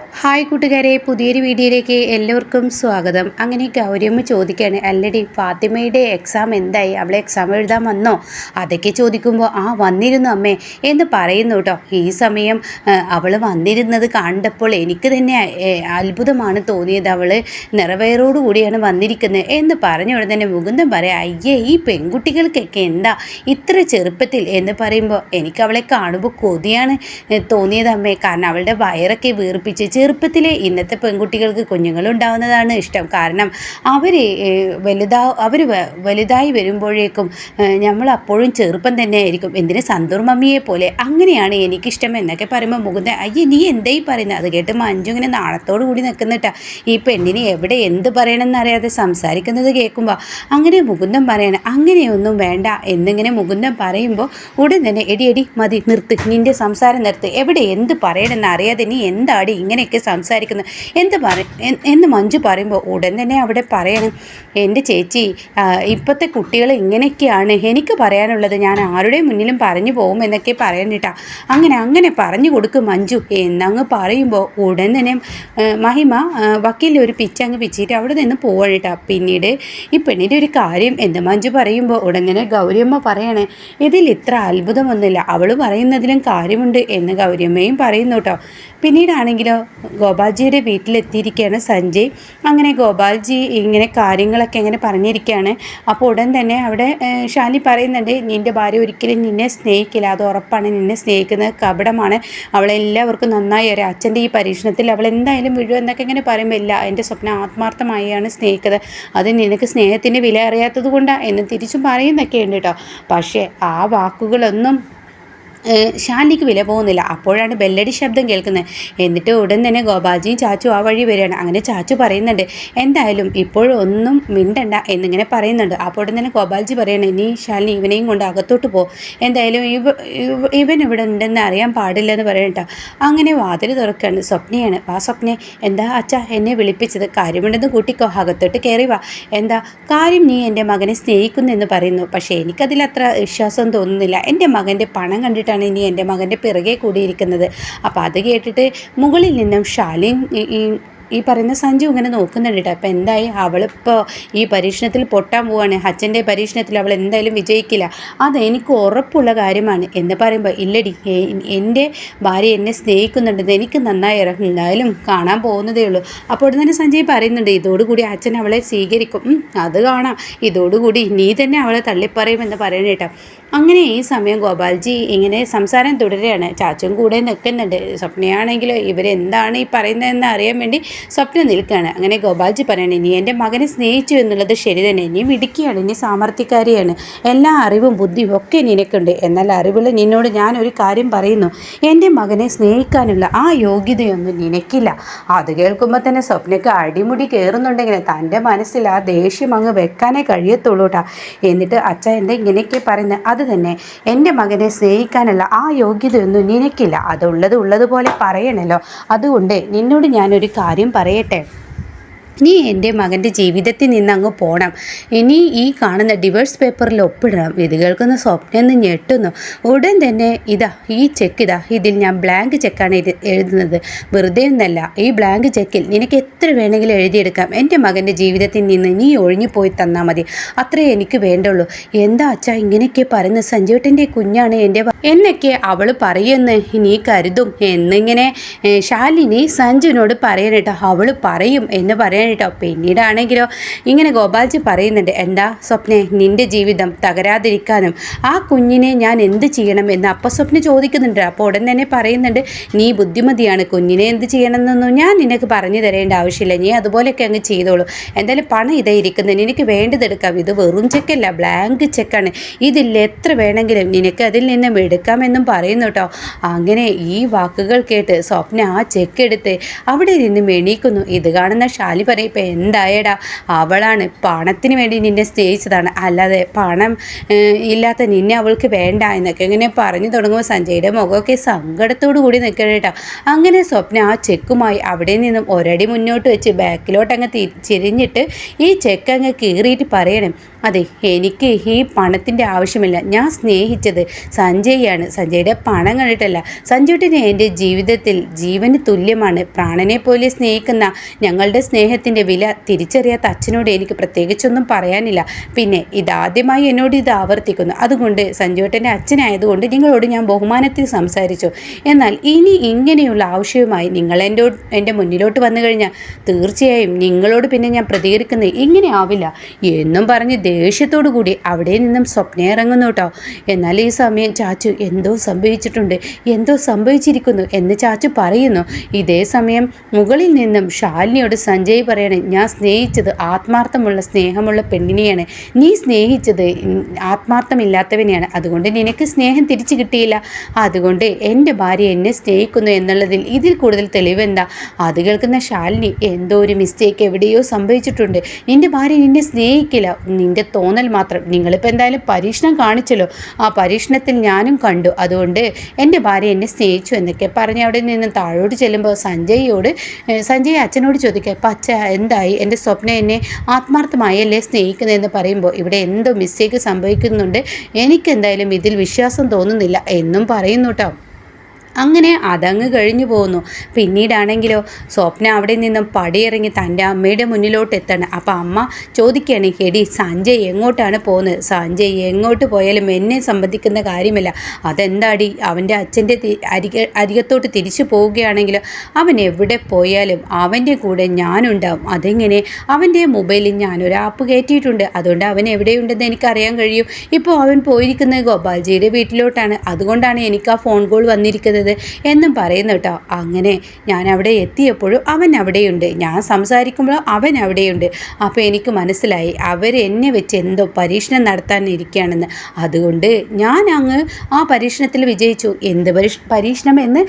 Hi കൂട്ടുകാരെ പുതിയൊരു വീഡിയോയിലേക്ക് എല്ലാവർക്കും സ്വാഗതം. അങ്ങനെ ഗൗരിയമ്മ ചോദിക്കുകയാണ് അല്ലടി ഫാത്തിമയുടെ എക്സാം എന്തായി? അവളെ എക്സാം എഴുതാൻ വന്നോ? അതൊക്കെ ചോദിക്കുമ്പോൾ ആ വന്നിരുന്നു അമ്മേ എന്ന് പറയുന്നു കേട്ടോ. ഈ സമയം അവൾ വന്നിരുന്നത് കണ്ടപ്പോൾ എനിക്ക് തന്നെ അത്ഭുതമാണ് തോന്നിയത്. അവൾ നിറവേറോടു കൂടിയാണ് വന്നിരിക്കുന്നത് എന്ന് പറഞ്ഞ ഉടനെ തന്നെ മുകുന്ദൻ പറയാം അയ്യേ ഈ പെൺകുട്ടികൾക്കൊക്കെ എന്താ ഇത്ര ചെറുപ്പത്തിൽ? എന്ന് പറയുമ്പോൾ എനിക്ക് അവളെ കാണുമ്പോൾ കൊതിയാണ് തോന്നിയത് അമ്മേ. കാരണം അവളുടെ വയറൊക്കെ വീർപ്പിച്ച് ചെറുപ്പത്തിലെ ഇന്നത്തെ പെൺകുട്ടികൾക്ക് കുഞ്ഞുങ്ങളുണ്ടാവുന്നതാണ് ഇഷ്ടം. കാരണം അവർ വലുതാ അവർ വലുതായി വരുമ്പോഴേക്കും നമ്മൾ അപ്പോഴും ചെറുപ്പം തന്നെ ആയിരിക്കും എന്തിന് സന്തൂർ മമ്മിയെ പോലെ? അങ്ങനെയാണ് എനിക്കിഷ്ടം എന്നൊക്കെ പറയുമ്പോൾ മുകുന്ദൻ അയ്യേ നീ എന്തായി പറയുന്നത് അത് കേട്ട് മഞ്ജു ഇങ്ങനെ നാളത്തോടു കൂടി നിൽക്കുന്നിട്ടാ ഈ പെണ്ണിനെ എവിടെ എന്ത് പറയണമെന്നറിയാതെ സംസാരിക്കുന്നത് കേൾക്കുമ്പോൾ അങ്ങനെ മുകുന്ദൻ പറയണം അങ്ങനെയൊന്നും വേണ്ട എന്നിങ്ങനെ മുകുന്ദൻ പറയുമ്പോൾ ഉടൻ തന്നെ എടി എടി മതി നിർത്ത്. നിന്റെ സംസാരം നിർത്ത്. എവിടെ എന്ത് പറയണമെന്ന് അറിയാതെ നീ എന്താടി ഇങ്ങനെയൊക്കെ സംസാരിക്കുന്നത് എന്ത് പറ എന്ന് മഞ്ജു പറയുമ്പോൾ ഉടൻ തന്നെ അവിടെ പറയണം. എന്റെ ചേച്ചി ഇപ്പോഴത്തെ കുട്ടികൾ ഇങ്ങനെയൊക്കെയാണ്. എനിക്ക് പറയാനുള്ളത് ഞാൻ ആരുടെ മുന്നിലും പറഞ്ഞു പോകും എന്നൊക്കെ പറയാനിട്ടാ അങ്ങനെ അങ്ങനെ പറഞ്ഞു കൊടുക്കും മഞ്ജു. എന്നങ്ങ് പറയുമ്പോൾ ഉടൻ തന്നെ മഹിമ വക്കീലിൽ ഒരു പിച്ചങ്ങ് പിച്ചിട്ട് അവിടെ നിന്ന് പോവണിട്ടാ പിന്നീട് ഈ പെണ്ണിന്റെ ഒരു കാര്യം എന്ന് മഞ്ജു പറയുമ്പോൾ ഉടനെ ഗൗരിയമ്മ പറയണേ ഇതിൽ ഇത്ര അത്ഭുതമൊന്നുമില്ല. അവൾ പറയുന്നതിലും കാര്യമുണ്ട് എന്ന് ഗൗരിയമ്മയും പറയുന്നു കേട്ടോ. പിന്നീടാണെങ്കിലോ ഗോപാൽജിയുടെ വീട്ടിലെത്തിയിരിക്കുകയാണ് സഞ്ജയ്. അങ്ങനെ ഗോപാൽജി ഇങ്ങനെ കാര്യങ്ങളൊക്കെ ഇങ്ങനെ പറഞ്ഞിരിക്കുകയാണ്. അപ്പോൾ ഉടൻ തന്നെ അവിടെ ഷാലി പറയുന്നുണ്ട് നിന്റെ ഭാര്യ ഒരിക്കലും നിന്നെ സ്നേഹിക്കില്ല. അത് ഉറപ്പാണ്. നിന്നെ സ്നേഹിക്കുന്നത് കപടമാണ്. അവളെല്ലാവർക്കും നന്നായി അറിയാം. അച്ഛന്റെ ഈ പരീക്ഷണത്തിൽ അവൾ എന്തായാലും വിഴുവെന്നൊക്കെ ഇങ്ങനെ പറയുമ്പോൾ ഇല്ല എന്റെ സ്വപ്നം ആത്മാർത്ഥമായാണ് സ്നേഹിക്കുന്നത്. അത് നിനക്ക് സ്നേഹത്തിന്റെ വില അറിയാത്തത് കൊണ്ടാണ് എന്ന് തിരിച്ചും പറയുന്നൊക്കെ ഉണ്ട് കേട്ടോ. പക്ഷേ ആ വാക്കുകളൊന്നും ശാലിക്ക് വില പോകുന്നില്ല. അപ്പോഴാണ് ബെല്ലടി ശബ്ദം കേൾക്കുന്നത്. എന്നിട്ട് ഉടൻ തന്നെ ഗോപാജിയും ചാച്ചു ആ വഴി വരികയാണ്. അങ്ങനെ ചാച്ചു പറയുന്നുണ്ട് എന്തായാലും ഇപ്പോഴൊന്നും മിണ്ടണ്ട എന്നിങ്ങനെ പറയുന്നുണ്ട്. അപ്പോൾ ഉടൻ തന്നെ ഗോപാൽജി പറയണേ നീ ശാലിനി ഇവനെയും കൊണ്ട് അകത്തോട്ട് പോ. എന്തായാലും ഇവ ഇവ- ഇവൻ ഇവിടെ ഉണ്ടെന്ന് അറിയാൻ പാടില്ല പാടില്ലെന്ന് പറയട്ടോ അങ്ങനെ വാതിൽ തുറക്കുകയാണ്. സ്വപ്നയാണ്. ആ സ്വപ്നെ എന്താ അച്ഛ എന്നെ വിളിപ്പിച്ചത്? കാര്യമുണ്ടെന്ന് കൂട്ടിക്കോ. അകത്തോട്ട് കയറി വാ. എന്താ കാര്യം നീ എന്റെ മകനെ സ്നേഹിക്കുന്നു എന്ന് പറയുന്നു. പക്ഷേ എനിക്കതിൽ അത്ര വിശ്വാസം തോന്നുന്നില്ല. എന്റെ മകന്റെ പണം കണ്ടിട്ടാണ് ഇനി എന്റെ മകന്റെ പിറകെ കൂടിയിരിക്കുന്നത്. അപ്പോൾ അത് കേട്ടിട്ട് മുകളിൽ നിന്നും ഷാലിൻ ഈ- പറയുന്ന സഞ്ജു ഇങ്ങനെ നോക്കുന്നുണ്ട് കേട്ടോ. അപ്പോൾ എന്തായി? അവളിപ്പോൾ ഈ പരീക്ഷണത്തിൽ പൊട്ടാൻ പോവാണ്. അച്ഛന്റെ പരീക്ഷണത്തിൽ അവൾ എന്തായാലും വിജയിക്കില്ല. അത് എനിക്ക് ഉറപ്പുള്ള കാര്യമാണ് എന്ന് പറയുമ്പോൾ ഇല്ലടി എന്റെ ഭാര്യ എന്നെ സ്നേഹിക്കുന്നുണ്ട്. എനിക്ക് നന്നായി എന്തായാലും കാണാൻ പോകുന്നതേ ഉള്ളൂ. അപ്പോൾ തന്നെ സഞ്ജയ് പറയുന്നുണ്ട് ഇതോടുകൂടി അച്ഛൻ അവളെ സ്വീകരിക്കും. അത് കാണാം. ഇതോടുകൂടി നീ തന്നെ അവളെ തള്ളിപ്പറയുമെന്ന് പറയണ കേട്ടോ. അങ്ങനെ ഈ സമയം ഗോപാൽജി ഇങ്ങനെ സംസാരം തുടരുകയാണ്. ചാച്ചും കൂടെ നിൽക്കുന്നുണ്ട്. സ്വപ്നയാണെങ്കിലോ ഇവരെന്താണ് ഈ പറയുന്നതെന്ന് അറിയാൻ വേണ്ടി സ്വപ്നം നിൽക്കുകയാണ് അങ്ങനെ ഗോപാൽജി പറയണം ഇനി എന്റെ മകനെ സ്നേഹിച്ചു എന്നുള്ളത് ശരി തന്നെ. ഇനിയും ഇടുക്കിയാണ് ഇനി സാമർത്ഥ്യക്കാരിയാണ് എല്ലാ അറിവും ബുദ്ധിയും ഒക്കെ നിനക്കുണ്ട്. എന്നാൽ അറിവുള്ള നിന്നോട് ഞാൻ ഒരു കാര്യം പറയുന്നു. എന്റെ മകനെ സ്നേഹിക്കാനുള്ള ആ യോഗ്യതയൊന്നും നിനക്കില്ല. അത് കേൾക്കുമ്പോൾ തന്നെ സ്വപ്നയ്ക്ക് അടിമുടി കയറുന്നുണ്ടെങ്കിൽ തന്റെ മനസ്സിൽ ആ ദേഷ്യം അങ്ങ് വെക്കാനേ കഴിയത്തുള്ളൂ കേട്ടോ എന്നിട്ട് അച്ഛ എന്റെ ഇങ്ങനെയൊക്കെ പറയുന്നത്? അത് തന്നെ. എന്റെ മകനെ സ്നേഹിക്കാനുള്ള ആ യോഗ്യതയൊന്നും നിനക്കില്ല. അതുള്ളത് ഉള്ളതുപോലെ പറയണല്ലോ. അതുകൊണ്ട് നിന്നോട് ഞാനൊരു കാര്യം പറയട്ടെ? നീ എന്റെ മകന്റെ ജീവിതത്തിൽ നിന്ന് അങ്ങ് പോകണം ഇനി ഈ കാണുന്ന ഡിവേഴ്സ് പേപ്പറിൽ ഒപ്പിടണം. ഇത് കേൾക്കുന്ന സ്വപ്നം ഞെട്ടുന്നു. ഉടൻ തന്നെ ഇതാ ഈ ചെക്ക് ഇതാ. ഇതിൽ ഞാൻ ബ്ലാങ്ക് ചെക്കാണ് എഴുതുന്നത്. വെറുതെ ഒന്നല്ല ഈ ബ്ലാങ്ക് ചെക്കിൽ നിനക്ക് എത്ര വേണമെങ്കിലും എഴുതിയെടുക്കാം. എന്റെ മകന്റെ ജീവിതത്തിൽ നിന്ന് നീ ഒഴിഞ്ഞുപോയി തന്നാൽ മതി. അത്രേ എനിക്ക് വേണ്ടുള്ളൂ. എന്താ അച്ഛാ ഇങ്ങനെയൊക്കെ പറയുന്ന സഞ്ജീവട്ടന്റെ കുഞ്ഞാണ് എന്റെ എന്നൊക്കെ അവൾ പറയുമെന്ന് നീ കരുതും. എന്നിങ്ങനെ ശാലിനി സഞ്ജുവിനോട് പറയാനിട്ടോ അവൾ പറയും എന്ന് പറയാനിട്ടോ പിന്നീടാണെങ്കിലോ? ഇങ്ങനെ ഗോപാൽജി പറയുന്നുണ്ട് എന്താ സ്വപ്നെ നിന്റെ ജീവിതം തകരാതിരിക്കാനും ആ കുഞ്ഞിനെ ഞാൻ എന്ത് ചെയ്യണം എന്ന് അപ്പ സ്വപ്ന ചോദിക്കുന്നുണ്ട്. അപ്പോൾ ഉടൻ തന്നെ പറയുന്നുണ്ട് നീ ബുദ്ധിമതിയാണ് കുഞ്ഞിനെ എന്ത് ചെയ്യണമെന്നൊന്നും ഞാൻ നിനക്ക് പറഞ്ഞു തരേണ്ട ആവശ്യമില്ല. നീ അതുപോലെയൊക്കെ അങ്ങ് ചെയ്തോളൂ. എന്തായാലും പണം ഇതേ ഇരിക്കുന്നത്. നിനക്ക് വേണ്ടതെടുക്കാം ഇത് വെറും ചെക്കല്ല ബ്ലാങ്ക് ചെക്കാണ്. ഇതിൽ എത്ര വേണമെങ്കിലും നിനക്ക് അതിൽ നിന്നും എടുക്കാമെന്നും പറയുന്നു കേട്ടോ. അങ്ങനെ ഈ വാക്കുകൾ കേട്ട് സ്വപ്ന ആ ചെക്ക് എടുത്ത് അവിടെ നിന്ന് എണീക്കുന്നു. ഇത് കാണുന്ന ശാലി പറയുന്നു പറയും ഇപ്പം എന്തായടാ? അവളാണ് പണത്തിന് വേണ്ടി നിന്നെ സ്നേഹിച്ചതാണ്. അല്ലാതെ പണം ഇല്ലാത്ത നിന്നെ അവൾക്ക് വേണ്ട എന്നൊക്കെ ഇങ്ങനെ പറഞ്ഞു തുടങ്ങുമ്പോൾ സഞ്ജയുടെ മുഖമൊക്കെ സങ്കടത്തോടു കൂടി നിൽക്കണം കേട്ടോ. അങ്ങനെ സ്വപ്ന ആ ചെക്കുമായി അവിടെ നിന്നും ഒരടി മുന്നോട്ട് വെച്ച് ബാക്കിലോട്ട് അങ്ങ് തിരിഞ്ഞിട്ട് ഈ ചെക്ക് അങ്ങ് കീറിയിട്ട് പറയണം. അതെ എനിക്ക് ഈ പണത്തിന്റെ ആവശ്യമില്ല. ഞാൻ സ്നേഹിച്ചത് സഞ്ജയാണ്. സഞ്ജയുടെ പണം കണ്ടിട്ടല്ല. സഞ്ജുട്ടിനെ എന്റെ ജീവിതത്തിൽ ജീവന് തുല്യമാണ്. പ്രാണനെ പോലെ സ്നേഹിക്കുന്ന ഞങ്ങളുടെ സ്നേഹത്തിന്റെ വില തിരിച്ചറിയാത്ത അച്ഛനോട് എനിക്ക് പ്രത്യേകിച്ചൊന്നും പറയാനില്ല. പിന്നെ ഇതാദ്യമായി എന്നോട് ഇത് ആവർത്തിക്കുന്നു. അതുകൊണ്ട് സഞ്ജുവേട്ടന്റെ അച്ഛനായതുകൊണ്ട് നിങ്ങളോട് ഞാൻ ബഹുമാനത്തിൽ സംസാരിച്ചു. എന്നാൽ ഇനി ഇങ്ങനെയുള്ള ആവശ്യവുമായി നിങ്ങൾ എന്റെ എന്റെ മുന്നിലോട്ട് വന്നു കഴിഞ്ഞാൽ തീർച്ചയായും നിങ്ങളോട് പിന്നെ ഞാൻ പ്രതികരിക്കുന്നത് ഇങ്ങനെ ആവില്ല. എന്നും പറഞ്ഞ് ദേഷ്യത്തോടു കൂടി അവിടെ നിന്നും സ്വപ്നം ഇറങ്ങുന്നു കേട്ടോ. എന്നാൽ ഈ സമയം ചാച്ചു എന്തോ സംഭവിച്ചിട്ടുണ്ട്. എന്തോ സംഭവിച്ചിരിക്കുന്നു എന്ന് ചാച്ചു പറയുന്നു. ഇതേ സമയം മുകളിൽ നിന്നും ശാലിനിയോട് സഞ്ജയ് പറയണേ ഞാൻ സ്നേഹിച്ചത് ആത്മാർത്ഥമുള്ള സ്നേഹമുള്ള പെണ്ണിനെയാണ്. നീ സ്നേഹിച്ചത് ആത്മാർത്ഥമില്ലാത്തവനെയാണ്. അതുകൊണ്ട് നിനക്ക് സ്നേഹം തിരിച്ചു കിട്ടിയില്ല. അതുകൊണ്ട് എന്റെ ഭാര്യ എന്നെ സ്നേഹിക്കുന്നു എന്നുള്ളതിൽ ഇതിൽ കൂടുതൽ തെളിവെന്താ അത് കേൾക്കുന്ന ശാലിനി എന്തോ ഒരു മിസ്റ്റേക്ക് എവിടെയോ സംഭവിച്ചിട്ടുണ്ട്. നിന്റെ ഭാര്യ നിന്നെ സ്നേഹിക്കില്ല. നിന്റെ തോന്നൽ മാത്രം. നിങ്ങളിപ്പോൾ എന്തായാലും പരീക്ഷണം കാണിച്ചല്ലോ. ആ പരീക്ഷണത്തിൽ ഞാനും കണ്ടു. അതുകൊണ്ട് എന്റെ ഭാര്യ എന്നെ സ്നേഹിച്ചു എന്നൊക്കെ പറഞ്ഞ് അവിടെ നിന്ന് താഴോട്ട് ചെല്ലുമ്പോൾ സഞ്ജയോട് സഞ്ജയ് അച്ഛനോട് ചോദിക്കുക അപ്പം അച്ഛ എന്തായി? എന്റെ സ്വപ്നം എന്നെ ആത്മാർത്ഥമായല്ലേ സ്നേഹിക്കുന്നതെന്ന് പറയുമ്പോൾ ഇവിടെ എന്തോ മിസ്റ്റേക്ക് സംഭവിക്കുന്നുണ്ട്. എനിക്കെന്തായാലും ഇതിൽ വിശ്വാസം തോന്നുന്നില്ല. എന്നും പറയുന്നു കേട്ടോ അങ്ങനെ അതങ്ങ് കഴിഞ്ഞു പോകുന്നു പിന്നീടാണെങ്കിലോ സ്വപ്ന അവിടെ നിന്നും പടിയിറങ്ങി തന്റെ അമ്മയുടെ മുന്നിലോട്ട് എത്തണം അപ്പോൾ അമ്മ ചോദിക്കുകയാണ് എടി സഞ്ജയ് എങ്ങോട്ടാണ് പോകുന്നത് സഞ്ജയ് എങ്ങോട്ട് പോയാലും എന്നെ സംബന്ധിക്കുന്ന കാര്യമില്ല. അതെന്താടി? അവന്റെ അച്ഛന്റെ അരിക അരികത്തോട്ട് തിരിച്ചു പോവുകയാണെങ്കിലോ അവൻ എവിടെ പോയാലും അവന്റെ കൂടെ ഞാനുണ്ടാവും. അതെങ്ങനെ? അവന്റെ മൊബൈലിൽ ഞാനൊരു ആപ്പ് കയറ്റിയിട്ടുണ്ട്. അതുകൊണ്ട് അവൻ എവിടെയുണ്ടെന്ന് എനിക്കറിയാൻ കഴിയും. ഇപ്പോൾ അവൻ പോയിരിക്കുന്നത് ഗോപാൽജിയുടെ വീട്ടിലോട്ടാണ്. അതുകൊണ്ടാണ് എനിക്ക് ആ ഫോൺ കോൾ വന്നിരിക്കുന്നത്. എന്നും പറയുന്നു കേട്ടോ. അങ്ങനെ ഞാൻ അവിടെ എത്തിയപ്പോഴും അവൻ അവിടെയുണ്ട്. ഞാൻ സംസാരിക്കുമ്പോൾ അവൻ അവിടെയുണ്ട്. അപ്പോൾ എനിക്ക് മനസ്സിലായി അവർ എന്നെ വെച്ച് എന്തോ പരീക്ഷണം നടത്താൻ ഇരിക്കുകയാണെന്ന്. അതുകൊണ്ട് ഞാൻ അങ്ങ് ആ പരീക്ഷണത്തിൽ വിജയിച്ചു. എന്ത് പരീക്ഷ പരീക്ഷണം എന്ന്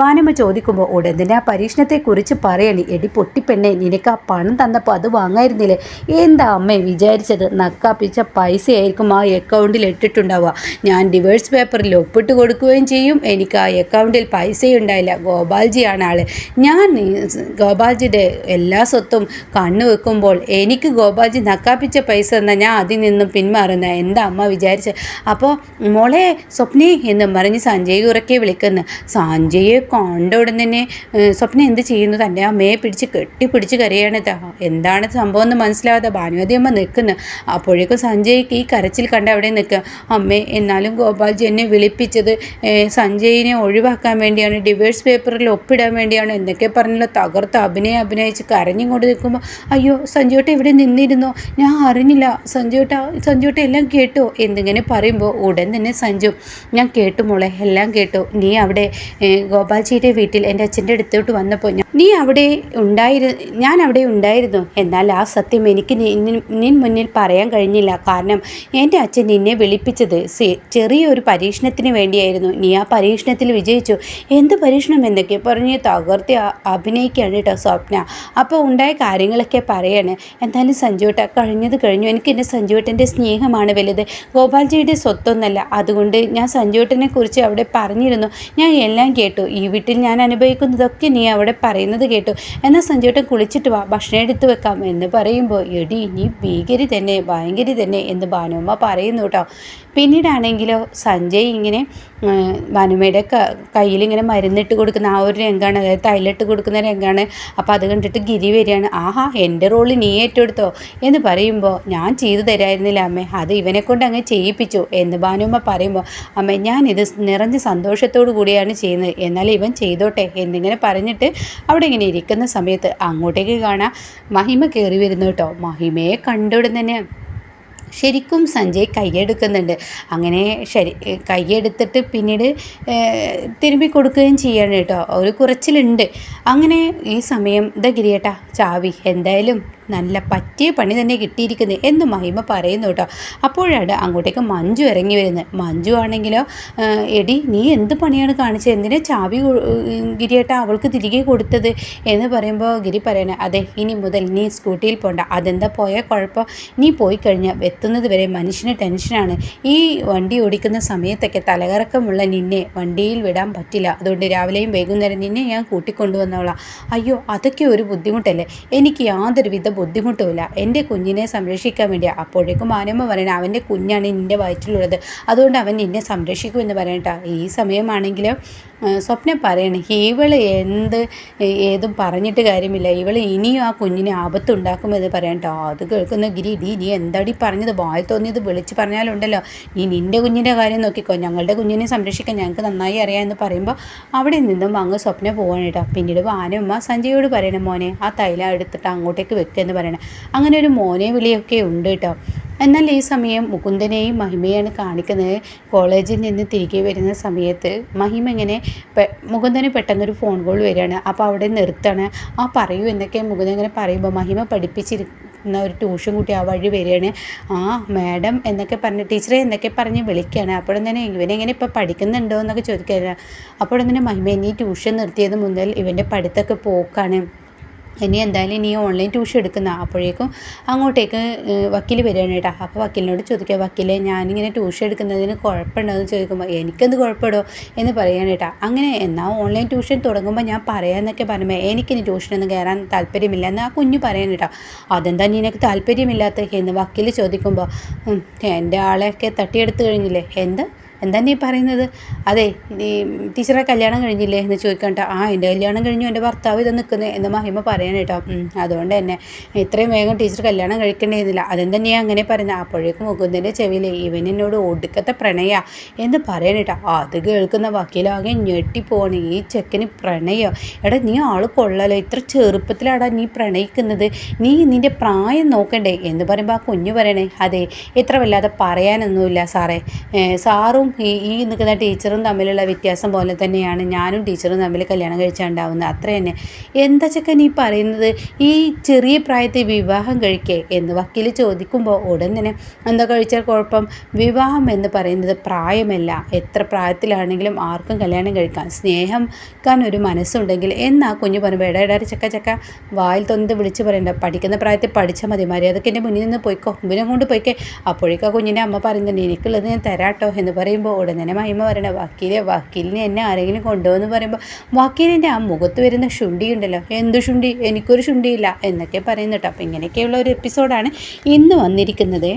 ബാനമ്മ ചോദിക്കുമ്പോൾ ഉടൻ തന്നെ ആ പരീക്ഷണത്തെക്കുറിച്ച് പറയണി. എടി പൊട്ടിപ്പെണ്ണെ നിനക്ക് ആ പണം തന്നപ്പോൾ അത് വാങ്ങായിരുന്നില്ലേ? എന്താ അമ്മ വിചാരിച്ചത്? നക്കാപ്പിച്ച പൈസയായിരിക്കും ആ അക്കൗണ്ടിൽ ഇട്ടിട്ടുണ്ടാവുക. ഞാൻ ഡിവേഴ്സ് പേപ്പറിൽ ഒപ്പിട്ട് കൊടുക്കുകയും ചെയ്യും. എനിക്ക് ആ അക്കൗണ്ടിൽ പൈസയുണ്ടായില്ല. ഗോപാൽജിയാണ് ആൾ. ഞാൻ ഗോപാൽജിയുടെ എല്ലാ സ്വത്തും കണ്ണു വെക്കുമ്പോൾ എനിക്ക് ഗോപാൽജി നക്കാപ്പിച്ച പൈസ എന്നാൽ ഞാൻ അതിൽ നിന്നും പിന്മാറുന്ന? എന്താ അമ്മ വിചാരിച്ച്? അപ്പോൾ മോളെ സ്വപ്നി എന്നും പറഞ്ഞ് സഞ്ജയ് ഉറക്കെ വിളിക്കുന്നു. സഞ്ജയെ കണ്ട ഉടൻ തന്നെ സ്വപ്ന എന്ത് ചെയ്യുന്നു? തന്റെ അമ്മയെ പിടിച്ച് കെട്ടിപ്പിടിച്ച് കരയാണ് ത- എന്താണ് സംഭവം എന്ന് മനസ്സിലാവാതെ ഭാനുവതി അമ്മ നിൽക്കുന്നു. അപ്പോഴേക്കും സഞ്ജയ്ക്ക് ഈ കരച്ചിൽ കണ്ട് അവിടെ നിൽക്കുക. അമ്മേ എന്നാലും ഗോപാൽജി എന്നെ വിളിപ്പിച്ചത് സഞ്ജയിനെ സഞ്ജയിനെ ഒഴിവാക്കാൻ വേണ്ടിയാണ് ഡിവേഴ്സ് പേപ്പറിൽ ഒപ്പിടാൻ വേണ്ടിയാണ് എന്നൊക്കെ പറഞ്ഞല്ലോ തകർത്ത് അഭിനയം അഭിനയിച്ച് കരഞ്ഞിങ്ങോട്ട് നിൽക്കുമ്പോൾ അയ്യോ സഞ്ജുട്ട ഇവിടെ നിന്നിരുന്നോ? ഞാൻ അറിഞ്ഞില്ല. സഞ്ജുട്ട സഞ്ജുട്ട എല്ലാം കേട്ടോ? എന്നിങ്ങനെ പറയുമ്പോൾ ഉടൻ തന്നെ സഞ്ജു ഞാൻ കേട്ടു മോളെ എല്ലാം കേട്ടു. നീ അവിടെ ഗോപാൽജിയുടെ വീട്ടിൽ എന്റെ അച്ഛന്റെ അടുത്തോട്ട് വന്നപ്പോൾ നീ അവിടെ ഉണ്ടായിരു ഞാൻ അവിടെ ഉണ്ടായിരുന്നു. എന്നാൽ ആ സത്യം എനിക്ക് നിൻ മുന്നിൽ പറയാൻ കഴിഞ്ഞില്ല. കാരണം എന്റെ അച്ഛൻ നിന്നെ വിളിപ്പിച്ചത് ചെറിയൊരു പരീക്ഷണത്തിന് വേണ്ടിയായിരുന്നു. നീ ആ പരീക്ഷണത്തിൽ വിജയിച്ചു. എന്ത് പരീക്ഷണം എന്തൊക്കെ പറഞ്ഞ് തകർത്തി അഭിനയിക്കുകയാണ് കേട്ടോ സ്വപ്ന. അപ്പോൾ ഉണ്ടായ കാര്യങ്ങളൊക്കെ പറയാണ്. എന്തായാലും സഞ്ജുവേട്ട കഴിഞ്ഞത് കഴിഞ്ഞു. എനിക്ക് എന്റെ സഞ്ജുവേട്ടന്റെ സ്നേഹമാണ് വലുത്. ഗോപാൽജിയുടെ സ്വത്തൊന്നല്ല. അതുകൊണ്ട് ഞാൻ സഞ്ജുവേട്ടനെ കുറിച്ച് അവിടെ പറഞ്ഞിരുന്നു. ഞാൻ എല്ലാം കേട്ടു. ഈ വീട്ടിൽ ഞാൻ അനുഭവിക്കുന്നതൊക്കെ നീ അവിടെ പറയുന്നത് കേട്ടു. എന്നാൽ സഞ്ജുവേട്ടൻ കുളിച്ചിട്ട് വാ ഭക്ഷണം എടുത്തു വെക്കാം എന്ന് പറയുമ്പോൾ എടി നീ ഭീകരി തന്നെ ഭയങ്കരി തന്നെ എന്ന് ഭാനുമ്മ പറയുന്നു കേട്ടോ. പിന്നീടാണെങ്കിലോ സഞ്ജയ് ഇങ്ങനെ ആ, കയ്യിൽ ഇങ്ങനെ മരുന്നിട്ട് കൊടുക്കുന്ന ആ ഒരു രംഗമാണ് അതായത് തൈലിട്ട് കൊടുക്കുന്ന രംഗമാണ് അപ്പോൾ അത് കണ്ടിട്ട് ഗിരി വരികയാണ്. ആഹാ എന്റെ റോൾ നീ ഏറ്റെടുത്തോ? എന്ന് പറയുമ്പോൾ ഞാൻ ചെയ്തു തരായിരുന്നില്ല അമ്മേ. അത് ഇവനെ കൊണ്ട് അങ്ങ് ചെയ്യിപ്പിച്ചു. എന്ന് ഭാനുമ്മ പറയുമ്പോൾ അമ്മ ഞാനിത് നിറഞ്ഞ സന്തോഷത്തോടു കൂടിയാണ് ചെയ്യുന്നത്. എന്നാൽ ഇവൻ ചെയ്തോട്ടെ. എന്നിങ്ങനെ പറഞ്ഞിട്ട് അവിടെ ഇങ്ങനെ ഇരിക്കുന്ന സമയത്ത് അങ്ങോട്ടേക്ക് കാണാം മഹിമ കയറി വരുന്നു കേട്ടോ. മഹിമയെ തന്നെ ശരിക്കും സഞ്ജയ് കൈയെടുക്കുന്നുണ്ട്. അങ്ങനെ ശരി കൈയെടുത്തിട്ട് പിന്നീട് തിരുമ്പി കൊടുക്കുകയും ചെയ്യണം കേട്ടോ. ഒരു കുറച്ചിലുണ്ട്. അങ്ങനെ ഈ സമയം ഇതാ ഗിരിയേട്ടാ ചാവി. എന്തായാലും നല്ല പറ്റിയ പണി തന്നെ കിട്ടിയിരിക്കുന്നത് എന്ന് മഹിമ പറയുന്നു കേട്ടോ. അപ്പോഴാണ് അങ്ങോട്ടേക്ക് മഞ്ജു ഇറങ്ങി വരുന്നത്. മഞ്ജു ആണെങ്കിലോ എടി നീ എന്ത് പണിയാണ് കാണിച്ചത്? എന്തിനാ ചാവി ഗിരിയേട്ട അവൾക്ക് തിരികെ കൊടുത്തത്? എന്ന് പറയുമ്പോൾ ഗിരി പറയണേ അതെ ഇനി മുതൽ നീ സ്കൂട്ടിയിൽ പോണ്ട. അതെന്താ പോയാൽ കുഴപ്പം? നീ പോയി കഴിഞ്ഞാൽ എത്തുന്നത് വരെ മനുഷ്യന് ടെൻഷനാണ് ഈ വണ്ടി ഓടിക്കുന്ന സമയത്തൊക്കെ തലകറക്കമുള്ള നിന്നെ വണ്ടിയിൽ വിടാൻ പറ്റില്ല. അതുകൊണ്ട് രാവിലെയും വൈകുന്നേരം നിന്നെ ഞാൻ കൂട്ടിക്കൊണ്ടുവന്നോളാം. അയ്യോ അതൊക്കെ ഒരു ബുദ്ധിമുട്ടല്ലേ? എനിക്ക് യാതൊരുവിധ ബുദ്ധിമുട്ടുമില്ല. എന്റെ കുഞ്ഞിനെ സംരക്ഷിക്കാൻ വേണ്ടി അപ്പോഴേക്കും മാനമ്മ പറയണേ അവന്റെ കുഞ്ഞാണ് നിന്റെ വയറ്റിലുള്ളത്. അതുകൊണ്ട് അവൻ നിന്നെ സംരക്ഷിക്കുമെന്ന് പറയണ്ട ഈ സമയമാണെങ്കിൽ സ്വപ്നം പറയണേ ഇവൾ എന്ത് ഏതും പറഞ്ഞിട്ട് കാര്യമില്ല. ഇവൾ ഇനിയും ആ കുഞ്ഞിനെ ആപത്തുണ്ടാക്കുമെന്ന് പറയണ്ട അത് കേൾക്കുന്ന ഗിരി ഡി നീ എന്താടി പറഞ്ഞത്? വായി തോന്നിയത് വിളിച്ച് പറഞ്ഞാലുണ്ടല്ലോ. നീ നിന്റെ കുഞ്ഞിന്റെ കാര്യം നോക്കിക്കോ. ഞങ്ങളുടെ കുഞ്ഞിനെ സംരക്ഷിക്കാൻ ഞങ്ങൾക്ക് നന്നായി അറിയാം എന്ന് പറയുമ്പോൾ അവിടെ നിന്നും അങ്ങ് സ്വപ്നം കേട്ടോ പിന്നീട് വാനമ്മ സഞ്ജയോട് പറയണേ മോനെ ആ തൈല എടുത്തിട്ട് അങ്ങോട്ടേക്ക് വെക്കുക എന്ന് പറയണേ. അങ്ങനെ ഒരു മോനെ വിളിയൊക്കെ ഉണ്ട് കേട്ടോ. എന്നാൽ ഈ സമയം മുകുന്ദനെയും മഹിമയാണ് കാണിക്കുന്നത്. കോളേജിൽ നിന്ന് തിരികെ വരുന്ന സമയത്ത് മഹിമ ഇങ്ങനെ മുകുന്ദന് പെട്ടെന്നൊരു ഫോൺ കോൾ വരികയാണ്. അപ്പോൾ അവിടെ നിർത്താണ്. ആ പറയൂ എന്നൊക്കെ മുകുന്ദൻ ഇങ്ങനെ പറയുമ്പോൾ മഹിമ പഠിപ്പിച്ചിരിക്കുന്ന ഒരു ട്യൂഷൻ കുട്ടി ആ വഴി വരികയാണ്. ആ മാഡം എന്നൊക്കെ പറഞ്ഞ് ടീച്ചറെ എന്നൊക്കെ പറഞ്ഞ് വിളിക്കുകയാണ്. അപ്പോഴും തന്നെ ഇവനെങ്ങനെ ഇപ്പോൾ പഠിക്കുന്നുണ്ടോ എന്നൊക്കെ ചോദിക്കുകയാണ്. അപ്പോഴും തന്നെ മഹിമ ഇനി ട്യൂഷൻ നിർത്തിയത് മുതൽ ഇവന്റെ പഠിത്തമൊക്കെ പോക്കാണ്. ഇനി എന്തായാലും ഇനി ഓൺലൈൻ ട്യൂഷൻ എടുക്കുന്ന അപ്പോഴേക്കും അങ്ങോട്ടേക്ക് വക്കീൽ വരികയാണ് കേട്ടോ. അപ്പോൾ വക്കീലിനോട് ചോദിക്കുക വക്കീലെ ഞാനിങ്ങനെ ട്യൂഷൻ എടുക്കുന്നതിന് കുഴപ്പമുണ്ടോ? എന്ന് ചോദിക്കുമ്പോൾ എനിക്കെന്ത് കുഴപ്പമുണ്ടോ എന്ന് പറയുകയാണ് കേട്ടോ. അങ്ങനെ എന്നാൽ ഓൺലൈൻ ട്യൂഷൻ തുടങ്ങുമ്പോൾ ഞാൻ പറയാമെന്നൊക്കെ പറയുമ്പോൾ എനിക്കിനി ട്യൂഷനൊന്നും കയറാൻ താല്പര്യമില്ല. എന്ന് ആ കുഞ്ഞു പറയാൻ കേട്ടോ. അതെന്താ നിനക്ക് താല്പര്യമില്ലാത്ത? എന്ന് വക്കീൽ ചോദിക്കുമ്പോൾ എന്റെ ആളെയൊക്കെ തട്ടിയെടുത്ത് കഴിഞ്ഞില്ലേ? എന്ത്? എന്താ നീ പറയുന്നത്? അതെ നീ ടീച്ചറെ കല്യാണം കഴിഞ്ഞില്ലേ എന്ന് ചോദിക്കണ്ട. ആ എന്റെ കല്യാണം കഴിഞ്ഞു എന്റെ ഭർത്താവ് ഇത് നിൽക്കുന്നത് എന്ന് മഹിമ പറയാൻ കേട്ടോ. അതുകൊണ്ട് തന്നെ ഇത്രയും വേഗം ടീച്ചർ കല്യാണം കഴിക്കേണ്ടിയിരുന്നില്ല അതെന്താ നീ അങ്ങനെ പറയുന്നത് അപ്പോഴേക്കും മുകുന്ദന്റെ ചെവിയിൽ ഇവൻ എന്നോട് ഒടുക്കത്തെ പ്രണയ എന്ന് പറയാൻ കേട്ടോ. അത് കേൾക്കുന്ന വക്കീലാകെ ഞെട്ടിപ്പോണ് ഈ ചെക്കന് പ്രണയോ? എടാ നീ ആൾ കൊള്ളാലോ. ഇത്ര ചെറുപ്പത്തിലാടാ നീ പ്രണയിക്കുന്നത്. നീ നിന്റെ പ്രായം നോക്കണ്ടേ എന്ന് പറയുമ്പോൾ ആ കുഞ്ഞു പറയണേ അതെ ഇത്ര വല്ലാതെ പറയാനൊന്നുമില്ല സാറേ. സാറും ഈ ഈ നിൽക്കുന്ന ടീച്ചറും തമ്മിലുള്ള വ്യത്യാസം പോലെ തന്നെയാണ് ഞാനും ടീച്ചറും തമ്മിൽ കല്യാണം കഴിച്ചുണ്ടാവുന്നത്. അത്ര തന്നെ. എന്താ ചക്കൻ ഈ പറയുന്നത്? ഈ ചെറിയ പ്രായത്തിൽ വിവാഹം കഴിക്കേ എന്ന് വക്കീൽ ചോദിക്കുമ്പോൾ ഉടൻ തന്നെ എന്താ കഴിച്ചാൽ കുഴപ്പം? വിവാഹം എന്ന് പറയുന്നത് പ്രായമല്ല. എത്ര പ്രായത്തിലാണെങ്കിലും ആർക്കും കല്യാണം കഴിക്കാം സ്നേഹം ക്കാൻ ഒരു മനസ്സുണ്ടെങ്കിൽ എന്നാ കുഞ്ഞു പറയുമ്പോൾ ഇടയിടാറ് ചക്ക ചക്ക. വായിൽ തൊന്നത് വിളിച്ച് പറയണ്ട. പഠിക്കുന്ന പ്രായത്തിൽ പഠിച്ചാൽ മതി. മര്യാദയ്ക്ക് എന്റെ മുന്നിൽ നിന്ന് പോയിക്കോ. മുമ്പിനെ കൊണ്ട് പോയിക്കേ. അപ്പോഴേക്കാ കുഞ്ഞിന്റെ അമ്മ പറയുന്നുണ്ട് എനിക്കുള്ളത് ഞാൻ തരാട്ടോ എന്ന് പറയും. പറയുമ്പോൾ ഉടനെ തന്നെ മഹിമ പറയണേ വക്കീലെ വക്കീലിനെ എന്നെ ആരെങ്കിലും കൊണ്ടുവന്ന് പറയുമ്പോൾ വക്കീലിന്റെ ആ മുഖത്ത് വരുന്ന ശുണ്ടി ഉണ്ടല്ലോ എന്ത് ശുണ്ടി? എനിക്കൊരു ശുണ്ടിയില്ല എന്നൊക്കെ പറയുന്നുട്ടോ അപ്പോൾ ഇങ്ങനെയൊക്കെയുള്ള ഒരു എപ്പിസോഡാണ് ഇന്ന് വന്നിരിക്കുന്നത്.